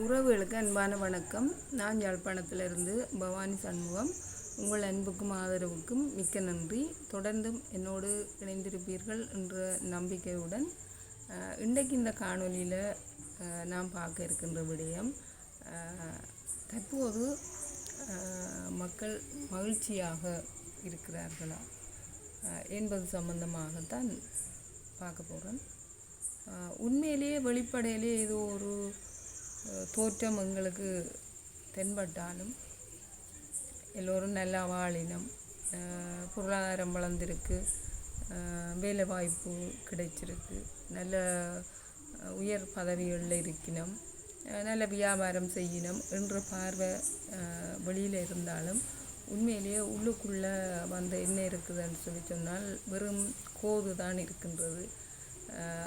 உறவுகளுக்கு அன்பான வணக்கம். நான் யாழ்ப்பாணத்திலிருந்து பவானி சண்முகம். உங்கள் அன்புக்கும் ஆதரவுக்கும் மிக்க நன்றி. தொடர்ந்தும் என்னோடு இணைந்திருப்பீர்கள் என்ற நம்பிக்கையுடன் இன்றைக்கு இந்த காணொலியில் நாம் பார்க்க இருக்கின்ற விடயம் தற்போது மக்கள் மகிழ்ச்சியாக இருக்கிறார்களா என்பது சம்பந்தமாகத்தான் பார்க்க போகிறேன் உண்மையிலேயே வெளிப்படையிலே ஏதோ ஒரு தோற்றம் எங்களுக்கு தென்பட்டாலும் எல்லோரும் நல்லா வாழினம் பொருளாதாரம் வளர்ந்திருக்கு வேலை வாய்ப்பு கிடைச்சிருக்கு நல்ல உயர் பதவிகளில் இருக்கணும் நல்ல வியாபாரம் செய்யணும் என்ற பார்வை வெளியில் இருந்தாலும் உண்மையிலேயே உள்ளுக்குள்ளே வந்து என்ன இருக்குதுன்னு சொல்லி சொன்னால் வெறும் கோது தான் இருக்கின்றது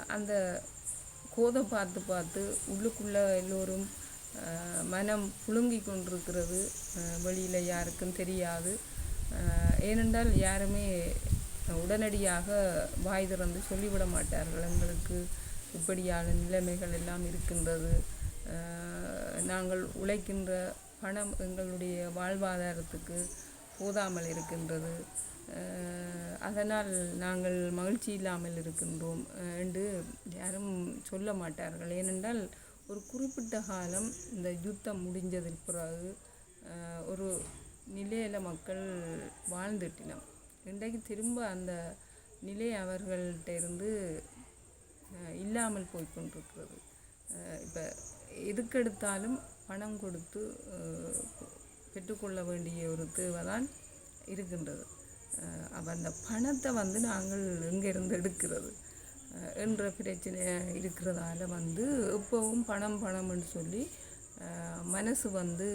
அந்த கோதை பார்த்து பார்த்து உள்ளுக்குள்ளே எல்லோரும் மனம் புழுங்கி கொண்டிருக்கிறது. வெளியில் யாருக்கும் தெரியாது. ஏனென்றால் யாருமே உடனடியாக வாய் திறந்து சொல்லிவிட மாட்டார்கள். எங்களுக்கு இப்படியான நிலைமைகள் எல்லாம் இருக்கின்றது. நாங்கள் உழைக்கின்ற பணம் எங்களுடைய வாழ்வாதாரத்துக்கு போதாமல் இருக்கின்றது. அதனால் நாங்கள் மகிழ்ச்சி இல்லாமல் இருக்கின்றோம் என்று யாரும் சொல்ல மாட்டார்கள். ஏனென்றால் ஒரு குறிப்பிட்ட காலம் இந்த யுத்தம் முடிஞ்சதற்கு பிறகு ஒரு நிலையில் மக்கள் வாழ்ந்துட்டினோம் இன்றைக்கு திரும்ப அந்த நிலை அவர்கள்ட்ட இருந்து இல்லாமல் போய்கொண்டிருக்கிறது இப்போ எதுக்கெடுத்தாலும் பணம் கொடுத்து பெற்றுக்கொள்ள வேண்டிய ஒரு தேவை தான் இருக்கின்றது. அப்போ அந்த பணத்தை வந்து நாங்கள் எங்கேருந்து எடுக்கிறது? என்ற பிரச்சனை இருக்கிறதால வந்து எப்போவும் பணம் பணம்னு சொல்லி மனசு வந்து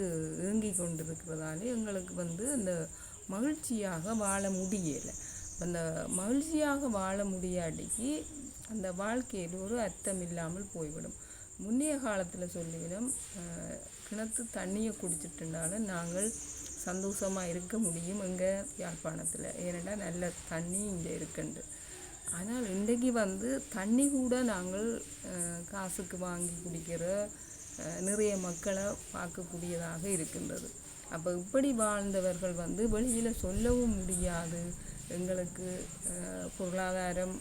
ஏங்கி கொண்டிருக்கிறதால எங்களுக்கு வந்து அந்த மகிழ்ச்சியாக வாழ முடியலை. அந்த மகிழ்ச்சியாக வாழ முடியாட்டிக்கு அந்த வாழ்க்கையில் ஒரு அர்த்தம் இல்லாமல் போய்விடும். முன்னைய காலத்தில் சொல்லிவிடும் கிணத்து தண்ணியை குடிச்சிட்டுனாலும் நாங்கள் சந்தோஷமாக இருக்க முடியும் எங்கள் யாழ்ப்பாணத்தில். ஏனென்றால் நல்ல தண்ணி இங்கே இருக்குண்டு. ஆனால் இன்றைக்கு வந்து தண்ணி கூட நாங்கள் காசுக்கு வாங்கி குடிக்கிற நிறைய மக்களை பார்க்கக்கூடியதாக இருக்கின்றது. அப்போ இப்படி வாழ்ந்தவர்கள் வந்து வெளியில் சொல்லவும் முடியாது. எங்களுக்கு பொருளாதாரம்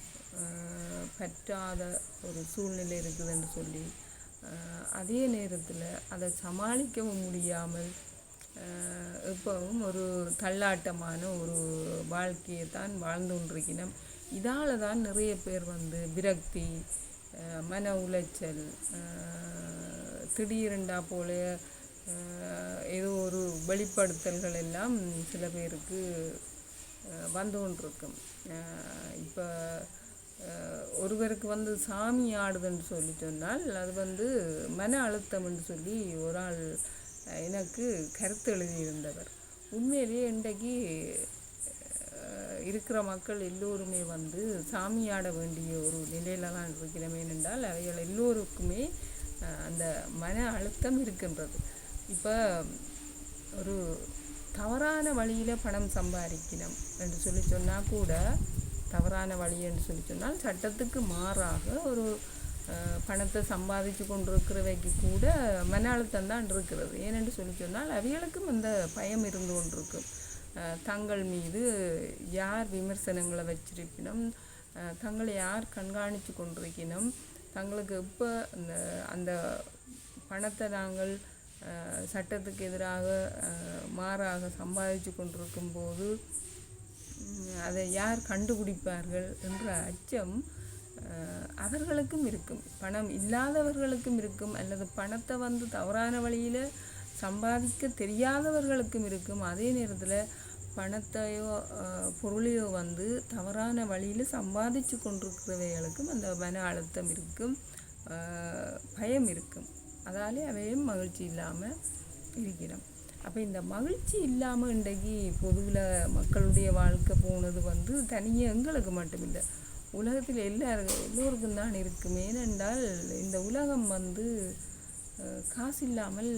பற்றாத ஒரு சூழ்நிலை இருக்குதுன்னு சொல்லி அதே நேரத்தில் அதை சமாளிக்கவும் முடியாமல் எப்பவும் ஒரு தள்ளாட்டமான ஒரு வாழ்க்கையை தான் வாழ்ந்து கொண்டிருக்கணும் இதால் தான் நிறைய பேர் வந்து விரக்தி மன உளைச்சல் திடீரெண்டா போல ஏதோ ஒரு வெளிப்படுத்தல்கள் எல்லாம் சில பேருக்கு வந்து கொண்டிருக்கும். இப்போ ஒருவருக்கு வந்து சாமி ஆடுதுன்னு சொல்லி சொன்னால் அது வந்து மன அழுத்தம்னு சொல்லி ஒரு ஆள் எனக்கு கருத்து எழுதியிருந்தவர். உண்மையிலேயே இன்றைக்கு இருக்கிற மக்கள் எல்லோருமே வந்து சாமியாட வேண்டிய ஒரு நிலையில தான் இருக்கிறோம் ஏனென்றால் அவைகள் எல்லோருக்குமே அந்த மன அழுத்தம் இருக்கின்றது. இப்போ ஒரு தவறான வழியில் பணம் சம்பாதிக்கணும் என்று சொல்லி சொன்னால் கூட தவறான வழி என்று சொல்லி சொன்னால் சட்டத்துக்கு மாறாக ஒரு பணத்தை சம்பாதிச்சு கொண்டிருக்கிறவைக்கு கூட மன அழுத்தம் தான் இருக்கிறது. ஏனென்று சொல்லி சொன்னால் அவைகளுக்கும் அந்த பயம் இருந்து கொண்டிருக்கும் தங்கள் மீது யார் விமர்சனங்களை வச்சிருப்பினும் தங்களை யார் கண்காணித்து கொண்டிருக்கணும் தங்களுக்கு எப்போ அந்த அந்த பணத்தை நாங்கள் சட்டத்துக்கு எதிராக மாறாக சம்பாதிச்சு கொண்டிருக்கும் போது அதை யார் கண்டுபிடிப்பார்கள் என்ற அச்சம் அவர்களுக்கும் இருக்கும். பணம் இல்லாதவர்களுக்கும் இருக்கும். அல்லது பணத்தை வந்து தவறான வழியில் சம்பாதிக்க தெரியாதவர்களுக்கும் இருக்கும். அதே நேரத்தில் பணத்தையோ பொருளையோ வந்து தவறான வழியில் சம்பாதிச்சு கொண்டிருக்கிறவைகளுக்கும் அந்த மன அழுத்தம் இருக்கும். பயம் இருக்கும். அதாலே அவையும் மகிழ்ச்சி இல்லாமல் இருக்கிறோம். அப்போ இந்த மகிழ்ச்சி இல்லாமல் இன்றைக்கு பொதுவில் மக்களுடைய வாழ்க்கை போனது வந்து தனியாக எங்களுக்கு மட்டுமில்லை. உலகத்தில் எல்லாரும் எல்லோருக்கும் தான் இருக்கும். ஏனென்றால் இந்த உலகம் வந்து காசு இல்லாமல்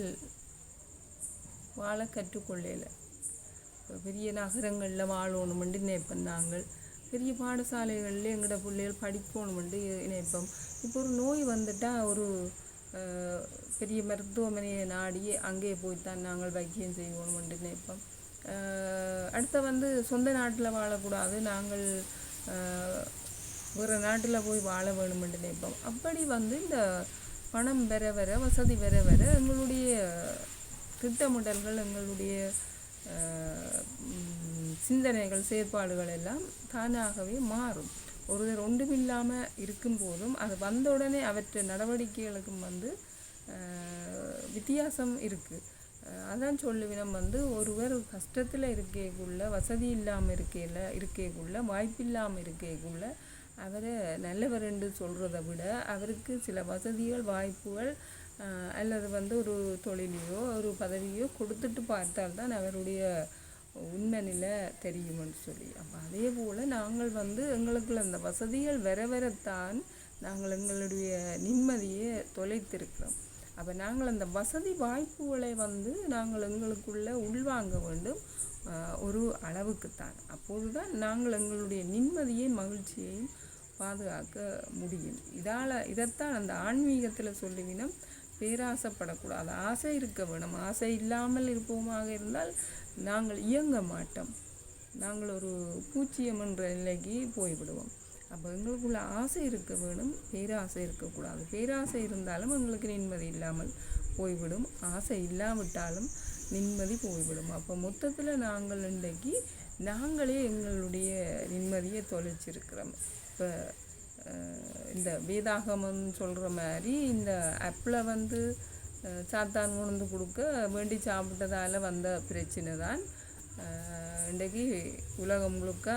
வாழ கற்றுக்கொள்ளல. பெரிய நகரங்களில் வாழணுமெண்டு நினைப்போம் நாங்கள். பெரிய பாடசாலைகளில் எங்களோட பிள்ளைகள் படிக்கணுமெண்டு நினைப்போம். இப்போ ஒரு நோய் வந்துட்டால் ஒரு பெரிய மருத்துவமனையை நாடி அங்கே போய்த்தான் நாங்கள் வைத்தியம் செய்வோம் நினைப்போம். அடுத்த வந்து சொந்த நாட்டில் வாழக்கூடாது. நாங்கள் வேறு நாட்டில் போய் வாழ வேணுமென்று நினைப்போம் அப்படி வந்து இந்த பணம் வர வர வசதி வர வர எங்களுடைய திட்டமிடல்கள் எங்களுடைய சிந்தனைகள் செயற்பாடுகள் எல்லாம் தானாகவே மாறும். ஒருவர் ஒன்றுமில்லாமல் இருக்கும் போதும் அது வந்த உடனே அவற்றை நடவடிக்கைகளுக்கும் வந்து வித்தியாசம் இருக்குது அதான் சொல்லுவினம் வந்து ஒருவர் கஷ்டத்தில் இருக்கக்குள்ள வசதி இல்லாமல் இருக்கையில் இருக்கக்குள்ள வாய்ப்பில்லாமல் இருக்கக்குள்ள அவரை நல்லவர் என்று சொல்கிறத விட அவருக்கு சில வசதிகள் வாய்ப்புகள் அல்லது வந்து ஒரு தொழிலையோ ஒரு பதவியோ கொடுத்துட்டு பார்த்தால்தான் அவருடைய உண்மை நிலை தெரியும்னு சொல்லி. அப்போ அதே போல் நாங்கள் வந்து எங்களுக்குள்ள அந்த வசதிகள் வர வரத்தான் நாங்கள் எங்களுடைய நிம்மதியை தொலைத்திருக்கிறோம். அப்போ நாங்கள் அந்த வசதி வாய்ப்புகளை வந்து நாங்கள் எங்களுக்குள்ள உள்வாங்க வேண்டும் ஒரு அளவுக்குத்தான். அப்போது தான் நாங்கள் எங்களுடைய நிம்மதியை மகிழ்ச்சியையும் பாதுகாக்க முடியும். இதால் இதைத்தான் அந்த ஆன்மீகத்தில் சொல்லுவினம் பேராசைப்படக்கூடாது. ஆசை இருக்க வேணும். ஆசை இல்லாமல் இருப்போமாக இருந்தால் நாங்கள் இயங்க மாட்டோம். நாங்கள் ஒரு பூச்சியம் என்ற நிலைக்கு போய்விடுவோம். அப்போ எங்களுக்குள்ள ஆசை இருக்க வேணும் பேராசை இருக்கக்கூடாது. பேராசை இருந்தாலும் எங்களுக்கு நிம்மதி இல்லாமல் போய்விடும். ஆசை இல்லாவிட்டாலும் நிம்மதி போய்விடும். அப்போ மொத்தத்தில் நாங்கள் இன்றைக்கு நாங்களே எங்களுடைய நிம்மதியை தொலைச்சிருக்கிறோம். இப்போ இந்த வேதாகமம் சொல்கிற மாதிரி இந்த ஆப்பில் வந்து சாத்தான் உணர்ந்து கொடுக்க வேண்டி சாப்பிட்டதால் வந்த பிரச்சனை தான் இன்றைக்கு உலகம் முழுக்க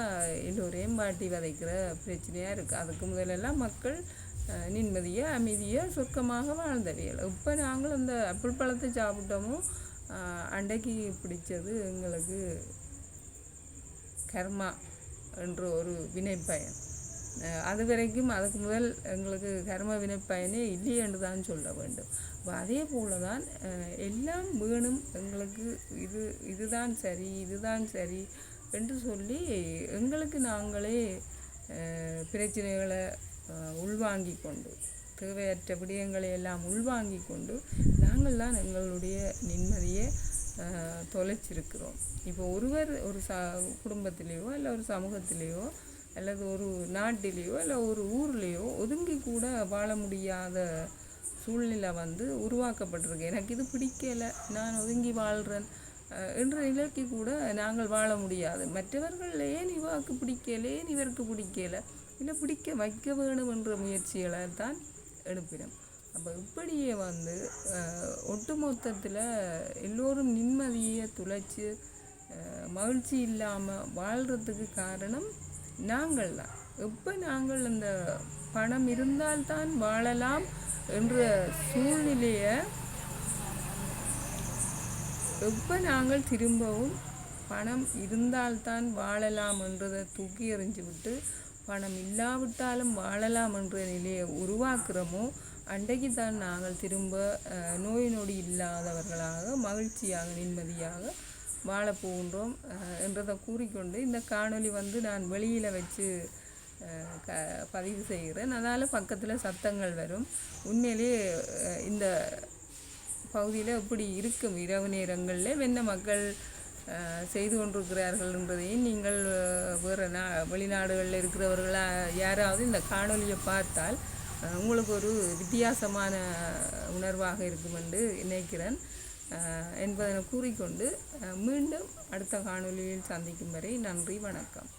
எல்லோரையும் மாட்டி வதைக்கிற பிரச்சனையாக இருக்குது அதுக்கு முதலெல்லாம் மக்கள் நிம்மதியாக அமைதியாக சொர்க்கமாக வாழ்ந்தவியல் இப்போ நாங்கள் அந்த அப்பிள் பழத்தை சாப்பிட்டோமோ அஹ், அன்றைக்கு பிடிச்சது எங்களுக்கு கர்மா என்ற ஒரு வினைப்பயன். அது வரைக்கும் அதுக்கு முதல் எங்களுக்கு கர்ம வினைப்பயனே இல்லை என்று தான் சொல்ல வேண்டும். அப்ப அதே போல தான் எல்லாம் வேணும் எங்களுக்கு இது இதுதான் சரி இதுதான் சரி என்று சொல்லி எங்களுக்கு நாங்களே பிரச்சனைகளை உள்வாங்கி கொண்டு தேவையற்ற விடயங்களை எல்லாம் உள்வாங்கி கொண்டு நாங்கள் தான் எங்களுடைய நிம்மதியை தொலைச்சிருக்கிறோம். இப்போ ஒருவர் ஒரு ச குடும்பத்திலேயோ இல்லை ஒரு சமூகத்திலேயோ அல்லது ஒரு நாட்டிலேயோ இல்லை ஒரு ஊர்லேயோ ஒதுங்கி கூட வாழ முடியாத சூழ்நிலை வந்து உருவாக்கப்பட்டிருக்கு. எனக்கு இது பிடிக்கலை. நான் ஒதுங்கி வாழ்கிறேன் என்ற நிலைக்கு கூட நாங்கள் வாழ முடியாது. மற்றவர்கள் ஏன் இவாக்கு பிடிக்கல? ஏன் இவருக்கு பிடிக்கல? இல்லை பிடிக்க வைக்க வேணும் என்ற முயற்சிகளை தான் எடுப்பினோம். அப்போ இப்படியே வந்து ஒட்டுமொத்தத்தில் எல்லோரும் நிம்மதியை துளைச்சி மகிழ்ச்சி இல்லாமல் வாழ்கிறதுக்கு காரணம் நாங்கள் தான் எப்போ நாங்கள் அந்த பணம் இருந்தால்தான் வாழலாம் என்ற சூழ்நிலையை எப்போ நாங்கள் திரும்பவும் பணம் இருந்தால்தான் வாழலாம் என்றதை தூக்கி எறிஞ்சு விட்டு பணம் இல்லாவிட்டாலும் வாழலாம் என்ற நிலையை உருவாக்குறோமோ அன்றைக்கு தான் நாங்கள் திரும்ப நோய் நொடி இல்லாதவர்களாக மகிழ்ச்சியாக நிம்மதியாக வாழ போகின்றோம் என்றதை கூறிக்கொண்டு இந்த காணொளி வந்து நான் வெளியில் வச்சு க பதிவு செய்கிறேன். அதனால் பக்கத்தில் சத்தங்கள் வரும். உண்மையிலே இந்த பகுதியில் இப்படி இருக்கும். இரவு நேரங்களில் வெண்ண மக்கள் செய்து கொண்டிருக்கிறார்கள் என்பதையும் நீங்கள் வேறு நா வெளிநாடுகளில் இருக்கிறவர்களாக யாராவது இந்த காணொலியை பார்த்தால் உங்களுக்கு ஒரு வித்தியாசமான உணர்வாக இருக்கும் என்று நினைக்கிறேன். என்பதனை கூறிக்கொண்டு மீண்டும் அடுத்த காணொளியில் சந்திக்கும் வரை நன்றி வணக்கம்.